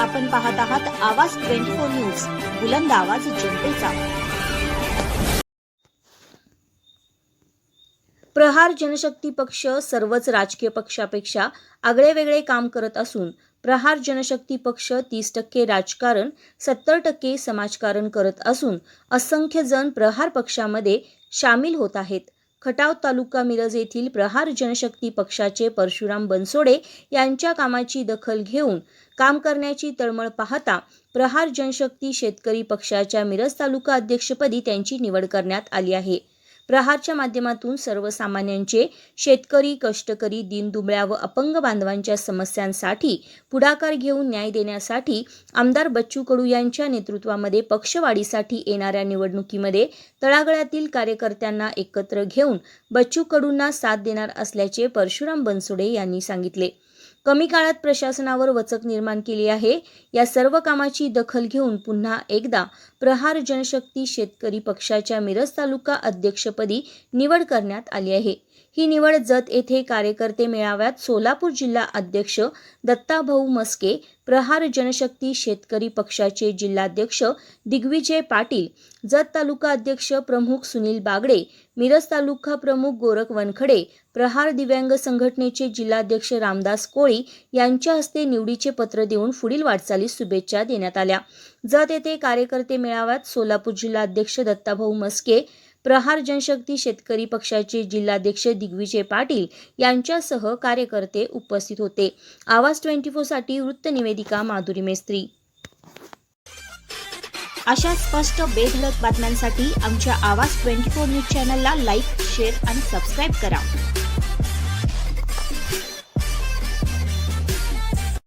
आपण पाहत आहात आवाज ट्वेंटी फोर न्यूज बुलंद आवाज जनतेचा. प्रहार जनशक्ती पक्ष सर्वच राजकीय पक्षापेक्षा आगळेवेगळे काम करत असून प्रहार जनशक्ती पक्ष तीस टक्के राजकारण सत्तर टक्के समाजकारण करत असून असंख्य जण प्रहार पक्षामध्ये सामील होत आहेत. खटाव तालुका मिरज येथील प्रहार जनशक्ती पक्षाचे परशुराम बनसोडे यांच्या कामाची दखल घेऊन काम करण्याची तळमळ पाहता प्रहार जनशक्ती शेतकरी पक्षाच्या मिरज तालुका अध्यक्षपदी त्यांची निवड करण्यात आली आहे. प्रहारच्या माध्यमातून सर्वसामान्यांचे शेतकरी कष्टकरी दिनदुबळ्या व अपंग बांधवांच्या समस्यांसाठी पुढाकार घेऊन न्याय देण्यासाठी आमदार बच्चू कडू यांच्या नेतृत्वामध्ये पक्षवाढीसाठी येणाऱ्या निवडणुकीमध्ये तळागळातील कार्यकर्त्यांना एकत्र घेऊन बच्चू कडूंना साथ देणार असल्याचे परशुराम बनसोडे यांनी सांगितले. कमी काळात प्रशासनावर वचक निर्माण केली आहे. या सर्व कामाची दखल घेऊन पुन्हा एकदा प्रहार जनशक्ती शेतकरी पक्षाच्या मिरज तालुका अध्यक्षपदी निवड करण्यात आली आहे. ही निवड जत येथे कार्यकर्ते मेळाव्यात सोलापूर जिल्हा अध्यक्ष दत्ताभाऊ मस्के प्रहार जनशक्ती शेतकरी पक्षाचे जिल्हाध्यक्ष दिग्विजय पाटील जत तालुका अध्यक्ष प्रमुख सुनील बागडे मिरज तालुका प्रमुख गोरख वनखडे प्रहार दिव्यांग संघटनेचे जिल्हाध्यक्ष रामदास कोळी यांच्या हस्ते निवडीचे पत्र देऊन पुढील वाटचालीस शुभेच्छा देण्यात आल्या. जत येथे कार्यकर्ते मेळाव्यात सोलापूर जिल्हाध्यक्ष दत्ताभाऊ मस्के प्रहार जनशक्ती शेतकरी पक्षाचे जिल्हाध्यक्ष दिग्विजय पाटील यांच्यासह कार्यकर्ते उपस्थित होते. आवाज ट्वेंटी साठी वृत्तनिवेदिका माधुरी मेस्त्री. अशा स्पष्ट बेधडक बातम्यांसाठी आमच्या आवाज ट्वेंटी फोर न्यूज चॅनलला लाईक शेअर आणि सबस्क्राईब करा.